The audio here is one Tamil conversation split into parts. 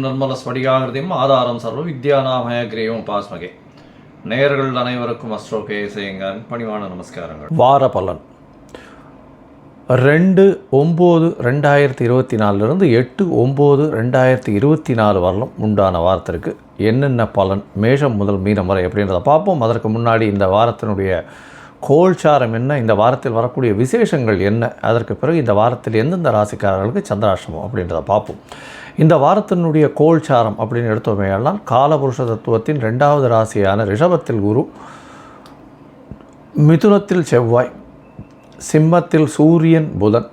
ஞானானந்தமயம் நிர்மல ஸ்படிகாகிருதியும் ஆதாரம் சர்வ வித்யாநாமய கிரேவம் பாஸ்மகே. நேயர்கள் அனைவருக்கும் அஸ்ட்ரோ கேசேங்கன் பணிவான நமஸ்காரங்கள். வார பலன். ரெண்டு ஒம்பது ரெண்டாயிரத்தி இருபத்தி நாலுலேருந்து எட்டு ஒம்பது ரெண்டாயிரத்தி இருபத்தி நாலு வரலும் உண்டான வாரத்திற்கு என்னென்ன பலன் மேஷம் முதல் மீனம் வரை அப்படின்றத பார்ப்போம். அதற்கு முன்னாடி இந்த வாரத்தினுடைய கோல்சாரம் என்ன இந்த வாரத்தில் வரக்கூடிய விசேஷங்கள் என்ன அதற்கு பிறகு இந்த வாரத்தில் எந்தெந்த ராசிக்காரர்களுக்கு சந்திராஷ்டமம் அப்படின்றத பார்ப்போம். இந்த வாரத்தினுடைய கோல்சாரம் அப்படின்னு எடுத்தோமேயானால் காலபுருஷ தத்துவத்தின் ரெண்டாவது ராசியான ரிஷபத்தில் குரு மிதுனத்தில் செவ்வாய் சிம்மத்தில் சூரியன் புதன்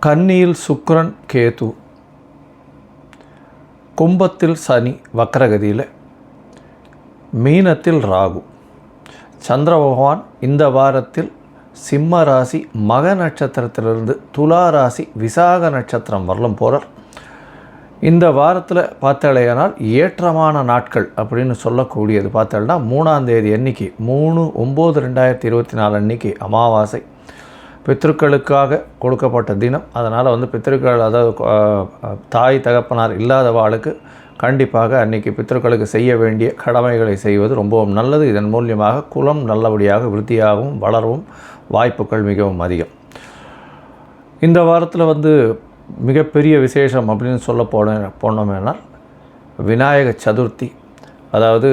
கன்னியில் சுக்ரன் கேது கும்பத்தில் சனி வக்ரகதியில் மீனத்தில் ராகு. சந்திர பகவான் இந்த வாரத்தில் சிம்ம ராசி மக நட்சத்திரத்திலிருந்து துலா ராசி விசாக நட்சத்திரம் வரலும் போகிறார் இந்த வாரத்தில் பார்த்தாலேயானால் ஏற்றமான நாட்கள் அப்படின்னு சொல்லக்கூடியது. பார்த்தோம்னா மூணாம் தேதி அன்னைக்கு மூணு ஒம்பது ரெண்டாயிரத்தி இருபத்தி நாலு அன்னைக்கு அமாவாசை. பித்ருக்களுக்காக கொடுக்கப்பட்ட தினம். அதனால் வந்து பித்ருக்கள் அதாவது தாய் தகப்பனார் இல்லாதவாளுக்கு கண்டிப்பாக அன்னைக்கு பித்ருக்களுக்கு செய்ய வேண்டிய கடமைகளை செய்வது ரொம்பவும் நல்லது. இதன் மூலியமாக குலம் நல்லபடியாக விருத்தியாகவும் வளரவும் வாய்ப்புகள் மிகவும் அதிகம். இந்த வாரத்தில் வந்து மிகப்பெரிய விசேஷம் அப்படின்னு சொல்ல போன போனோமேனால் விநாயக சதுர்த்தி. அதாவது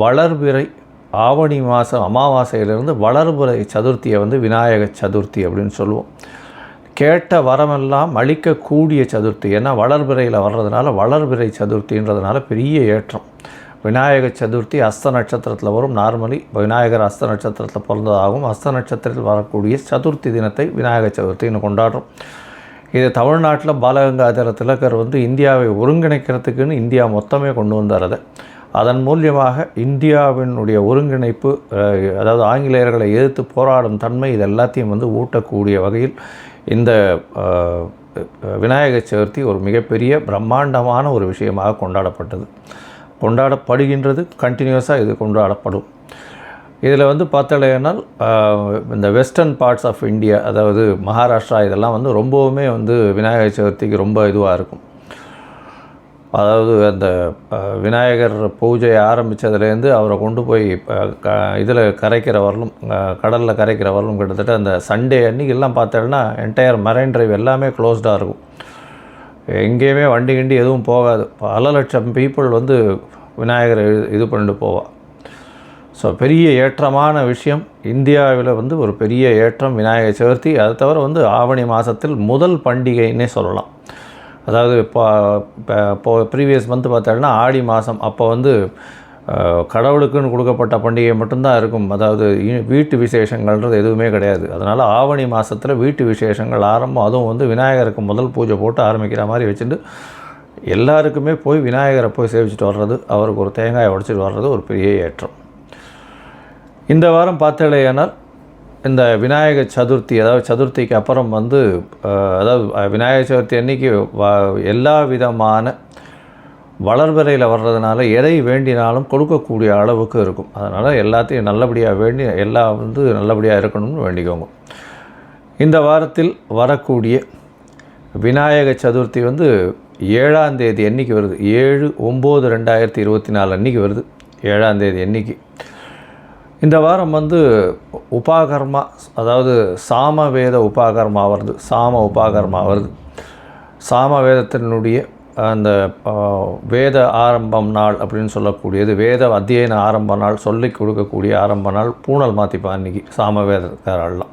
வளர்பிறை ஆவணி மாதம் அமாவாசையிலிருந்து வளர்பிறை சதுர்த்தியை வந்து விநாயக சதுர்த்தி அப்படின்னு சொல்லுவோம். கேட்ட வரமெல்லாம் அளிக்கக்கூடிய சதுர்த்தி. ஏன்னா வளர்பிறையில் வர்றதுனால வளர்பிறை சதுர்த்தின்றதுனால பெரிய ஏற்றம். விநாயக சதுர்த்தி அஸ்த நட்சத்திரத்தில் வரும். நார்மலி விநாயகர் அஸ்த நட்சத்திரத்தில் பிறந்ததாகவும் அஸ்த நட்சத்திரத்தில் வரக்கூடிய சதுர்த்தி தினத்தை விநாயக சதுர்த்தின்னு கொண்டாடுறோம். இது தமிழ்நாட்டில் பாலகங்காதர திலகர் வந்து இந்தியாவை ஒருங்கிணைக்கிறதுக்குன்னு இந்தியா மொத்தமே கொண்டு வந்தார் அதை. அதன் மூலியமாக இந்தியாவினுடைய ஒருங்கிணைப்பு அதாவது ஆங்கிலேயர்களை எதிர்த்து போராடும் தன்மை இது எல்லாத்தையும் வந்து ஊட்டக்கூடிய வகையில் இந்த விநாயகர் சதுர்த்தி ஒரு மிகப்பெரிய பிரம்மாண்டமான ஒரு விஷயமாக கொண்டாடப்பட்டது. கொண்டாடப்படுகின்றது கண்டினியூஸாக இது கொண்டாடப்படும். இதில் வந்து பார்த்தலையானால் இந்த வெஸ்டர்ன் பார்ட்ஸ் ஆஃப் இந்தியா அதாவது மகாராஷ்டிரா இதெல்லாம் வந்து ரொம்பவுமே வந்து விநாயகர் சதுர்த்திக்கு ரொம்ப இதுவாக இருக்கும். அதாவது அந்த விநாயகர் பூஜை ஆரம்பித்ததுலேருந்து அவரை கொண்டு போய் க இதில் கரைக்கிற வரலும் கடலில் கரைக்கிற வரலும் கிட்டத்தட்ட அந்த சண்டே அன்னைக்கு எல்லாம் பார்த்தோன்னா என்டையர் மரைன் ட்ரைவ் எல்லாமே க்ளோஸ்டாக இருக்கும். எங்கேயுமே வண்டி கிண்டி எதுவும் போகாது. பல லட்சம் பீப்புள் வந்து விநாயகரை இது- பண்ணிட்டு போவாள் ஸோ பெரிய ஏற்றமான விஷயம். இந்தியாவில் வந்து ஒரு பெரிய ஏற்றம் விநாயகர் சதுர்த்தி அதை தவிர வந்து ஆவணி மாதத்தில் முதல் பண்டிகைன்னே சொல்லலாம். அதாவது இப்போ இப்போ ப்ரீவியஸ் மந்த் பார்த்தோம்னா ஆடி மாதம் அப்போ வந்து கடவுளுக்குன்னு கொடுக்கப்பட்ட பண்டிகை மட்டும்தான் இருக்கும். அதாவது வீட்டு விசேஷங்கள்ன்றது எதுவுமே கிடையாது. அதனால் ஆவணி மாதத்தில் வீட்டு விசேஷங்கள் ஆரம்பம் அதுவும் வந்து விநாயகருக்கு முதல் பூஜை போட்டு ஆரம்பிக்கிற மாதிரி வச்சுட்டு எல்லாருக்குமே போய் விநாயகரை போய் சேவிச்சுட்டு வர்றது அவருக்கு ஒரு தேங்காயை உடைச்சிட்டு வர்றது ஒரு பெரிய ஏற்றம். இந்த வாரம் பார்த்தலையானால் இந்த விநாயகர் சதுர்த்தி அதாவது சதுர்த்திக்கு அப்புறம் வந்து அதாவது விநாயகர் சதுர்த்தி அன்னைக்கு வ- எல்லா விதமான வளர்வரையில் வர்றதுனால எதை வேண்டினாலும் கொடுக்கக்கூடிய அளவுக்கு இருக்கும். அதனால் எல்லாத்தையும் நல்லபடியாக வேண்டி எல்லாம் வந்து நல்லபடியாக இருக்கணும்னு வேண்டிக்கோங்க. இந்த வாரத்தில் வரக்கூடிய விநாயக சதுர்த்தி வந்து ஏழாம் தேதி அன்னைக்கு வருது. ஏழு ஒம்பது ரெண்டாயிரத்தி இருபத்தி நாலு அன்னைக்கு வருது. ஏழாம் தேதி அன்னைக்கு. இந்த வாரம் வந்து உபாகர்மா அதாவது சாம வேத உபாகர்மா வருது. சாம உபாகர்மா வருது. சாம வேதத்தினுடைய அந்த வேத ஆரம்பம் நாள் அப்படின்னு சொல்லக்கூடியது வேத அத்தியன ஆரம்ப நாள் சொல்லி கொடுக்கக்கூடிய ஆரம்ப நாள் பூனல் மாற்றிப்பான் அன்னைக்கு சாம வேதக்காரெல்லாம்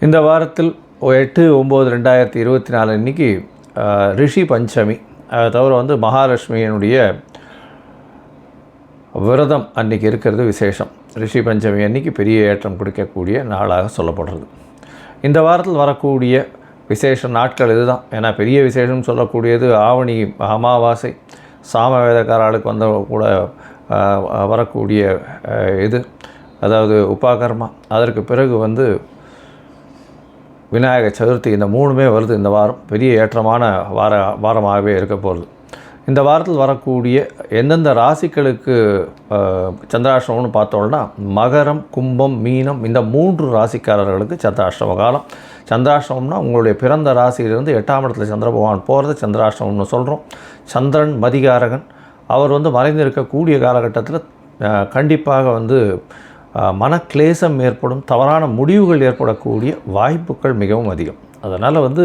இந்த வாரத்தில் எட்டு ஒம்பது ரெண்டாயிரத்தி இருபத்தி நாலு அன்றைக்கி ரிஷி பஞ்சமி அதை தவிர வந்து மகாலட்சுமியினுடைய விரதம் அன்றைக்கி இருக்கிறது விசேஷம். ரிஷி பஞ்சமி அன்னைக்கு பெரிய ஏற்றம் கொடுக்கக்கூடிய நாளாக சொல்லப்படுறது. இந்த வாரத்தில் வரக்கூடிய விசேஷ நாட்கள் இதுதான். ஏன்னா பெரிய விசேஷம் சொல்லக்கூடியது ஆவணி அமாவாசை சாம வேதக்காராளுக்கு வந்த கூட வரக்கூடிய இது. அதாவது உபாகர்மா. அதற்கு பிறகு வந்து விநாயகர் சதுர்த்தி இந்த மூணுமே வருது இந்த வாரம். பெரிய ஏற்றமான வார வாரமாகவே இருக்க போகிறது இந்த வாரத்தில் வரக்கூடிய எந்தெந்த ராசிகளுக்கு சந்திராஷ்டமம்னு பார்த்தோம்னா மகரம் கும்பம் மீனம் இந்த மூன்று ராசிக்காரர்களுக்கு சந்திராஷ்டம காலம். சந்திராஷ்டமம்னா உங்களுடைய பிறந்த ராசியிலிருந்து எட்டாம் இடத்துல சந்திர பகவான் போகிறது சந்திராஷ்டமம்னு சொல்கிறோம் சந்திரன் மதிகாரகன். அவர் வந்து மறைந்திருக்கக்கூடிய காலகட்டத்தில் கண்டிப்பாக வந்து மனக்லேசம் ஏற்படும் தவறான முடிவுகள் ஏற்படக்கூடிய வாய்ப்புகள் மிகவும் அதிகம். அதனால் வந்து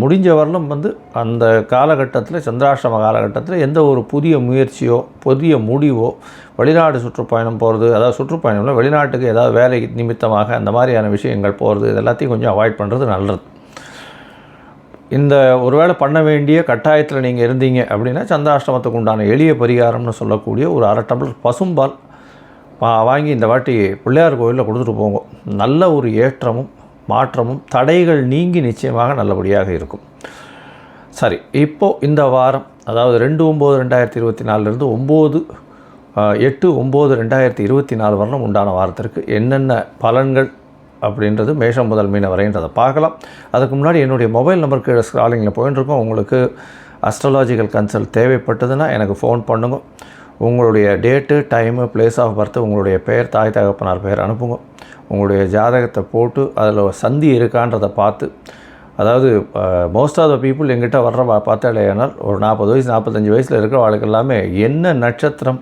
முடிஞ்ச வரலும் வந்து அந்த காலகட்டத்தில் சந்திராஷ்டம காலகட்டத்தில் எந்த ஒரு புதிய முயற்சியோ புதிய முடிவோ வெளிநாடு சுற்றுப்பயணம் போகிறது அதாவது சுற்றுப்பயணம்ல வெளிநாட்டுக்கு ஏதாவது வேலை நிமித்தமாக அந்த மாதிரியான விஷயங்கள் போகிறது இது எல்லாத்தையும் கொஞ்சம் அவாய்ட் பண்ணுறது நல்லது. இந்த ஒருவேளை பண்ண வேண்டிய கட்டாயத்தில் நீங்கள் இருந்தீங்க அப்படின்னா சந்திராஷ்டமத்துக்கு உண்டான எளிய பரிகாரம்னு சொல்லக்கூடிய ஒரு அரை டம்ளர் பசும்பால் வாங்கி இந்த வாட்டி பிள்ளையார் கோயிலில் கொடுத்துட்டு போங்க. நல்ல ஒரு ஏற்றமும் மாற்றமும் தடைகள் நீங்கி நிச்சயமாக நல்லபடியாக இருக்கும். சரி இப்போது இந்த வாரம் அதாவது ரெண்டு ஒம்பது ரெண்டாயிரத்தி இருபத்தி நாலுலேருந்து ஒம்பது எட்டு ஒம்பது ரெண்டாயிரத்தி இருபத்தி நாலு வரலும் உண்டான வாரத்திற்கு என்னென்ன பலன்கள் அப்படின்றது மேஷம் முதல் மீன வரைன்றதை பார்க்கலாம். அதுக்கு முன்னாடி என்னுடைய மொபைல் நம்பர் கீழே ஸ்க்ராலிங்கில் போயின்னு இருக்கோம் உங்களுக்கு அஸ்ட்ராலாஜிக்கல் கன்சல்ட் தேவைப்பட்டதுன்னா எனக்கு ஃபோன் பண்ணுங்க. உங்களுடைய date time place of birth உங்களுடைய பெயர் தாய் தகப்பனார் பெயர் அனுப்புங்க. உங்களுடைய ஜாதகத்தை போட்டு அதில் சந்தி இருக்கான்றதை பார்த்து அதாவது மோஸ்ட் ஆஃப் த பீப்புள் எங்கிட்ட வர்ற பா- ஒரு நாற்பது வயசு நாற்பத்தஞ்சு வயசில் இருக்கிற வாழ்க்கை எல்லாமே என்ன நட்சத்திரம்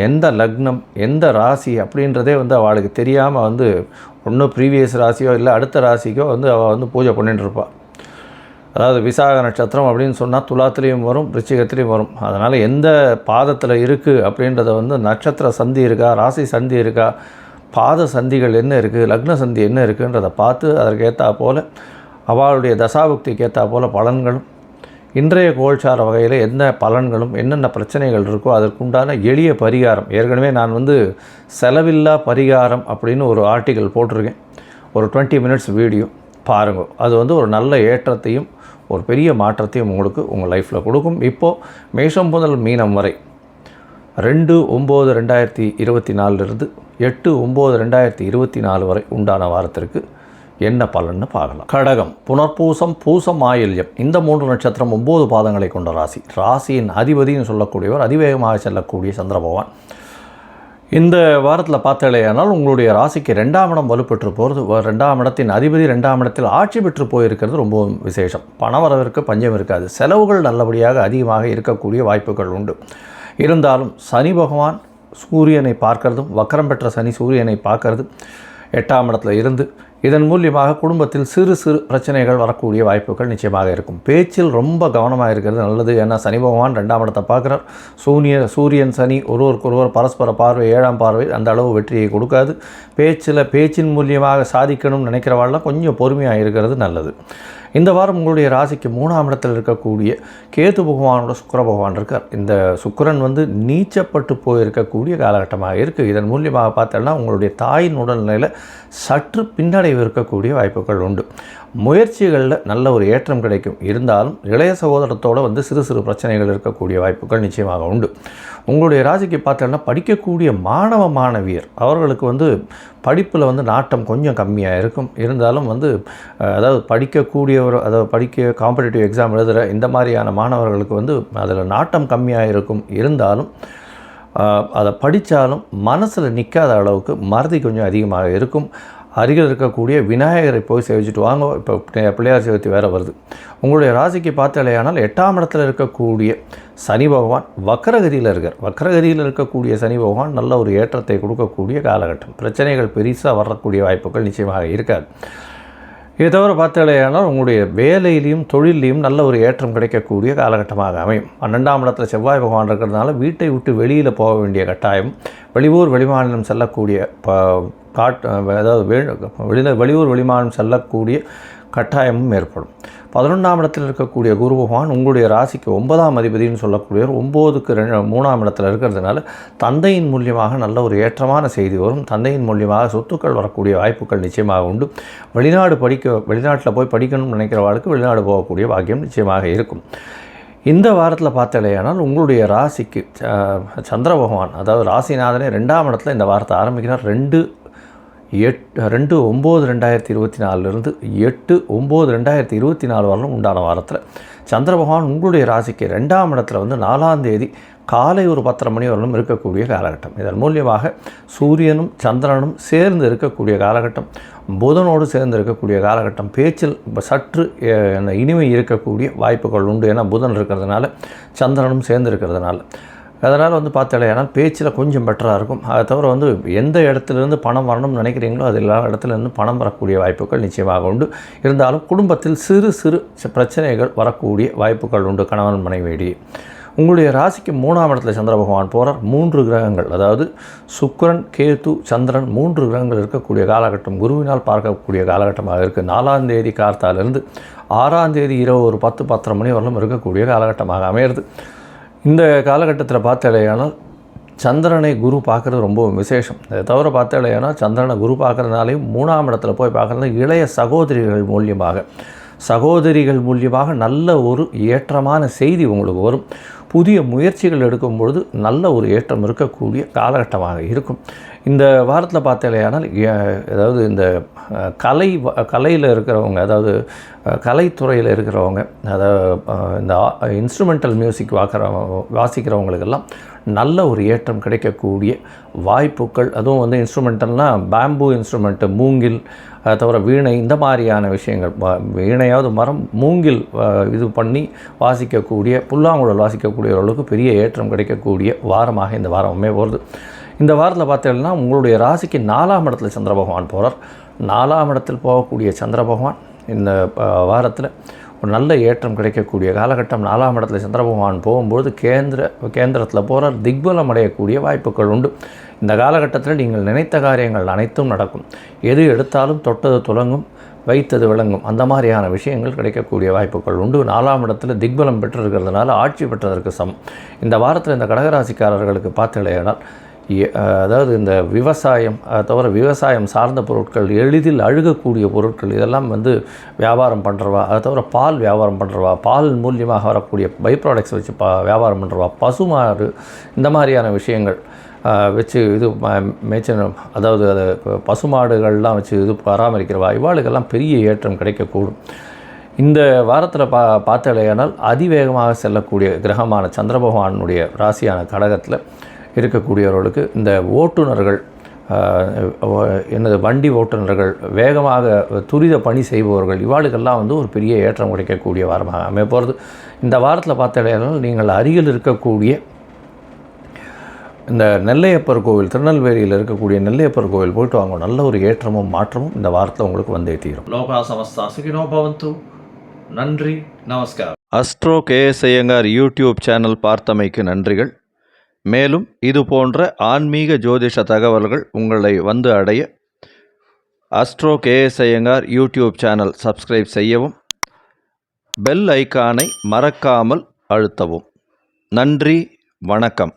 எந்த லக்னம் எந்த ராசி அப்படின்றதே வந்து அவளுக்கு தெரியாமல் வந்து ஒன்றும் ப்ரீவியஸ் ராசியோ இல்லை அடுத்த ராசிக்கோ வந்து அவள் வந்து பூஜை பண்ணிட்டுருப்பாள் அதாவது விசாக நட்சத்திரம் அப்படின்னு சொன்னால் துலாத்துலேயும் வரும் விருச்சிகத்துலேயும் வரும். அதனால் எந்த பாதத்தில் இருக்குது அப்படின்றத வந்து நட்சத்திர சந்தி இருக்கா ராசி சந்தி இருக்கா பாத சந்திகள் என்ன இருக்குது லக்ன சந்தி என்ன இருக்குன்றதை பார்த்து அதற்கேற்றா போல் அவளுடைய தசாபுக்திக்கு ஏற்றா போல் பலன்களும் இன்றைய கோல்சார வகையில் என்ன பலன்களும் என்னென்ன பிரச்சனைகள் இருக்கோ அதற்குண்டான எளிய பரிகாரம். ஏற்கனவே நான் வந்து செலவில்லா பரிகாரம் அப்படின்னு ஒரு ஆர்டிக்கல் போட்டிருக்கேன். ஒரு டுவெண்ட்டி மினிட்ஸ் வீடியோ. பாருங்கள் அது வந்து ஒரு நல்ல ஏற்றத்தையும் ஒரு பெரிய மாற்றத்தையும் உங்களுக்கு உங்கள் லைஃப்பில் கொடுக்கும். இப்போது மேஷம் முதல் மீனம் வரை ரெண்டு ஒம்பது ரெண்டாயிரத்தி இருபத்தி நாலுலேருந்து எட்டு ஒம்பது ரெண்டாயிரத்தி இருபத்தி நாலு வரை உண்டான வாரத்திற்கு என்ன பலன்னு பார்க்கலாம். கடகம் புனர்பூசம் பூசம் ஆயில்யம். இந்த மூன்று நட்சத்திரம் ஒம்பது பாதங்களை கொண்ட ராசி. ராசியின் அதிபதின்னு சொல்லக்கூடியவர் அதிவேகமாக செல்லக்கூடிய சந்திர பகவான். இந்த வாரத்தில் பார்த்தாலேயானால் உங்களுடைய ராசிக்கு ரெண்டாம் இடம் வலுப்பெற்று போகிறது ரெண்டாம் இடத்தின் அதிபதி ரெண்டாம் இடத்தில் ஆட்சி பெற்று போயிருக்கிறது ரொம்பவும் விசேஷம். பணவரவிற்கு பஞ்சம் இருக்காது. செலவுகள் நல்லபடியாக அதிகமாக இருக்கக்கூடிய வாய்ப்புகள் உண்டு. இருந்தாலும் சனி பகவான் சூரியனை பார்க்கறதும் வக்கரம் பெற்ற சனி சூரியனை பார்க்கறதும் எட்டாம் இடத்துல இருந்து இதன் மூலியமாக குடும்பத்தில் சிறு சிறு பிரச்சனைகள் வரக்கூடிய வாய்ப்புகள் நிச்சயமாக இருக்கும். பேச்சில் ரொம்ப கவனமாக இருக்கிறது நல்லது. ஏன்னா சனி பகவான் ரெண்டாம் இடத்தை பார்க்குறார். சூரிய சூரியன் சனி ஒருவருக்கொருவர் பரஸ்பர பார்வை ஏழாம் பார்வை அந்த அளவு வெற்றியை கொடுக்காது. பேச்சில் பேச்சின் மூலியமாக சாதிக்கணும்னு நினைக்கிறவாள்லாம் கொஞ்சம் பொறுமையாக இருக்கிறது நல்லது. இந்த வாரம் உங்களுடைய ராசிக்கு மூணாம் இடத்தில் இருக்கக்கூடிய கேது பகவானோட சுக்கர பகவான் இருக்கார். இந்த சுக்கரன் வந்து நீச்சப்பட்டு போயிருக்கக்கூடிய காலகட்டமாக இருக்குது இதன் மூலியமாக பார்த்தோன்னா உங்களுடைய தாயின் உடல்நிலையில் சற்று பின்னடைவு இருக்கக்கூடிய வாய்ப்புகள் உண்டு. முயற்சிகளில் நல்ல ஒரு ஏற்றம் கிடைக்கும். இருந்தாலும் இளைய சகோதரத்தோடு வந்து சிறு சிறு பிரச்சனைகள் இருக்கக்கூடிய வாய்ப்புகள் நிச்சயமாக உண்டு. உங்களுடைய ராசிக்கு பார்த்தோன்னா படிக்கக்கூடிய மாணவ மாணவியர் அவர்களுக்கு வந்து படிப்பில் வந்து நாட்டம் கொஞ்சம் கம்மியாக இருக்கும். இருந்தாலும் வந்து அதாவது படிக்கக்கூடியவர் அதாவது படிக்க காம்படிட்டிவ் எக்ஸாம் எழுதுகிற இந்த மாதிரியான மாணவர்களுக்கு வந்து அதில் நாட்டம் கம்மியாக இருக்கும். இருந்தாலும் அதை படித்தாலும் மனசில் நிற்காத அளவுக்கு மறதி கொஞ்சம் அதிகமாக இருக்கும். அருகில் இருக்கக்கூடிய விநாயகரை போய் சேவிச்சுட்டு வாங்க. இப்போ பிள்ளையார் சதுர்த்தி வேறு வருது. உங்களுடைய ராசிக்கு பார்த்தாலேயானால் எட்டாம் இடத்துல இருக்கக்கூடிய சனி பகவான் வக்கரகதியில் இருக்கார். வக்கரகதியில் இருக்கக்கூடிய சனி பகவான் நல்ல ஒரு ஏற்றத்தை கொடுக்கக்கூடிய காலகட்டம். பிரச்சனைகள் பெருசாக வரக்கூடிய வாய்ப்புகள் நிச்சயமாக இருக்காது. இதை தவிர பார்த்தாலேயானால் உங்களுடைய வேலையிலையும் தொழிலையும் நல்ல ஒரு ஏற்றம் கிடைக்கக்கூடிய காலகட்டமாக அமையும். பன்னெண்டாம் இடத்துல செவ்வாய் பகவான் இருக்கிறதுனால வீட்டை விட்டு வெளியில் போக வேண்டிய கட்டாயம். வெளியூர் வெளிமாநிலம் செல்லக்கூடிய ப காட் அதாவது வெளியில் வெளியூர் வெளிமாநிலம் செல்லக்கூடிய கட்டாயமும் ஏற்படும். பதினொன்றாம் இடத்தில் இருக்கக்கூடிய குரு பகவான் உங்களுடைய ராசிக்கு ஒன்பதாம் அதிபதினு சொல்லக்கூடியவர் ஒம்போதுக்கு ரெண்டு மூணாம் இடத்துல இருக்கிறதுனால தந்தையின் மூலியமாக நல்ல ஒரு ஏற்றமான செய்தி வரும். தந்தையின் மூலியமாக சொத்துக்கள் வரக்கூடிய வாய்ப்புகள் நிச்சயமாக உண்டு. வெளிநாடு படிக்க வெளிநாட்டில் போய் படிக்கணும்னு நினைக்கிறவாளுக்கு வெளிநாடு போகக்கூடிய பாக்கியம் நிச்சயமாக இருக்கும். இந்த வாரத்தில் பார்த்தலையானால் உங்களுடைய ராசிக்கு சந்திர பகவான் அதாவது ராசிநாதனே ரெண்டாம் இடத்துல இந்த வாரத்தை ஆரம்பிக்கிறார். ரெண்டு எட் ரெண்டு ஒம்பது ரெண்டாயிரத்தி இருபத்தி நாலுலேருந்து எட்டு ஒம்பது ரெண்டாயிரத்தி இருபத்தி நாலு வரலும் உண்டான வாரத்தில் சந்திர பகவான் உங்களுடைய ராசிக்கு ரெண்டாம் இடத்துல வந்து நாலாம் தேதி காலை ஒரு பத்தரை மணி வரலும் இருக்கக்கூடிய காலகட்டம். இதன் மூலியமாக சூரியனும் சந்திரனும் சேர்ந்து இருக்கக்கூடிய காலகட்டம் புதனோடு சேர்ந்து இருக்கக்கூடிய காலகட்டம் பேச்சில் சற்று இனிமை இருக்கக்கூடிய வாய்ப்புகள் உண்டு. ஏன்னா புதன் இருக்கிறதுனால சந்திரனும் சேர்ந்து இருக்கிறதுனால. அதனால் வந்து பார்த்தாலேனால் பேச்சில் கொஞ்சம் பெட்டராக இருக்கும். அதை தவிர வந்து எந்த இடத்துலேருந்து பணம் வரணும்னு நினைக்கிறீங்களோ அது எல்லா இடத்துலேருந்து பணம் வரக்கூடிய வாய்ப்புகள் நிச்சயமாக உண்டு. இருந்தாலும் குடும்பத்தில் சிறு சிறு பிரச்சனைகள் வரக்கூடிய வாய்ப்புகள் உண்டு கணவன் மனைவியிடையே. உங்களுடைய ராசிக்கு மூணாம் இடத்துல சந்திர பகவான் போகிறார் மூன்று கிரகங்கள் அதாவது சுக்கரன் கேத்து சந்திரன் மூன்று கிரகங்கள் இருக்கக்கூடிய காலகட்டம் குருவினால் பார்க்கக்கூடிய காலகட்டமாக இருக்குது நாலாம் தேதி கார்த்தாலிருந்து ஆறாம் தேதி இரவு ஒரு பத்து பத்தரை மணி வரலும் இருக்கக்கூடிய காலகட்டமாக அமையிறது. இந்த காலகட்டத்தில் பார்த்தாலேயானால் சந்திரனை குரு பார்க்குறது ரொம்ப விசேஷம். அதை தவிர பார்த்தாலேயானால் சந்திரனை குரு பார்க்குறதுனாலையும் மூணாம் இடத்துல போய் பார்க்குறது இளைய சகோதரிகள் மூலியமாக. சகோதரிகள் மூலியமாக நல்ல ஒரு ஏற்றமான செய்தி உங்களுக்கு வரும். புதிய முயற்சிகள் எடுக்கும் பொழுது நல்ல ஒரு ஏற்றம் இருக்கக்கூடிய காலகட்டமாக இருக்கும். இந்த வாரத்தில் பார்த்தாலேயானால் அதாவது இந்த கலை கலையில் இருக்கிறவங்க அதாவது கலைத்துறையில் இருக்கிறவங்க அதாவது இந்த இன்ஸ்ட்ருமெண்டல் மியூசிக் வாக்கிற வாசிக்கிறவங்களுக்கெல்லாம் நல்ல ஒரு ஏற்றம் கிடைக்கக்கூடிய வாய்ப்புகள் அதுவும் வந்து இன்ஸ்ட்ருமெண்டல்னால் பேம்பு இன்ஸ்ட்ருமெண்ட்டு மூங்கில் அதை தவிர வீணை இந்த மாதிரியான விஷயங்கள் வீணையாவது மரம் மூங்கில் இது பண்ணி வாசிக்கக்கூடிய புல்லாங்குழல் வாசிக்கக்கூடிய அளவுக்கு பெரிய ஏற்றம் கிடைக்கக்கூடிய வாரமாக இந்த வாரமே போகிறது. இந்த வாரத்தில் பார்த்தீங்கன்னா உங்களுடைய ராசிக்கு நாலாம் இடத்துல சந்திர பகவான் போகிறார் நாலாம் இடத்தில் போகக்கூடிய சந்திர பகவான் இந்த வாரத்தில் ஒரு நல்ல ஏற்றம் கிடைக்கக்கூடிய காலகட்டம். நாலாம் இடத்துல சந்திர பகவான் போகும்போது கேந்திர கேந்திரத்தில் போகிறார் திக்பலம் அடையக்கூடிய வாய்ப்புகள் உண்டு. இந்த காலகட்டத்தில் நீங்கள் நினைத்த காரியங்கள் அனைத்தும் நடக்கும். எது எடுத்தாலும் தொட்டது துலங்கும் வைத்தது விளங்கும். அந்த மாதிரியான விஷயங்கள் கிடைக்கக்கூடிய வாய்ப்புகள் உண்டு. நாலாம் இடத்துல திக்பலம் பெற்றிருக்கிறதுனால ஆட்சி பெற்றதற்கு சமம். இந்த வாரத்தில் இந்த கடகராசிக்காரர்களுக்கு பார்த்தலையானால் அதாவது இந்த விவசாயம் அதை தவிர விவசாயம் சார்ந்த பொருட்கள் எளிதில் அழுகக்கூடிய பொருட்கள் இதெல்லாம் வந்து வியாபாரம் பண்ணுறவா அதை தவிர பால் வியாபாரம் பண்ணுறவா பால் மூலியமாக வரக்கூடிய பை ப்ராடக்ட்ஸ் வச்சு பா வியாபாரம் பண்ணுறவா பசுமாறு இந்த மாதிரியான விஷயங்கள் வச்சு இது ம- மேய்ச்சல் அதாவது அது பசுமாடுகள்லாம் வச்சு இது பராமரிக்கிறவா இவாளுக்கெல்லாம் பெரிய ஏற்றம் கிடைக்கக்கூடும். இந்த வாரத்தில் பா பார்த்தாலேயானால் அதிவேகமாக செல்லக்கூடிய கிரகமான சந்திர பகவானுடைய ராசியான கடகத்தில் இருக்கக்கூடியவர்களுக்கு இந்த ஓட்டுநர்கள் என்னது வண்டி ஓட்டுநர்கள் வேகமாக துரித பணி செய்பவர்கள் இவாளுக்கெல்லாம் வந்து ஒரு பெரிய ஏற்றம் கிடைக்கக்கூடிய வாரமாக அமைய போகிறது இந்த வாரத்தில் பார்த்தாலேயானால் நீங்கள் அருகில் இருக்கக்கூடிய இந்த நெல்லையப்பர் கோவில் திருநெல்வேலியில் இருக்கக்கூடிய நெல்லையப்பர் கோவில் போயிட்டு வாங்க. நல்ல ஒரு ஏற்றமும் மாற்றமும் இந்த வாரத்தில் உங்களுக்கு வந்தே தீரும். லோகா சமஸ்தா சுகினோ பவந்து. நன்றி நமஸ்கார் Astro KS Iyengar YouTube channel பார்த்தமைக்கு நன்றிகள். மேலும் இது போன்ற ஆன்மீக ஜோதிஷ தகவல்கள் உங்களை வந்து அடைய Astro KS Iyengar YouTube channel subscribe செய்யவும் பெல் ஐகானை மறக்காமல் அழுத்தவும். நன்றி வணக்கம்.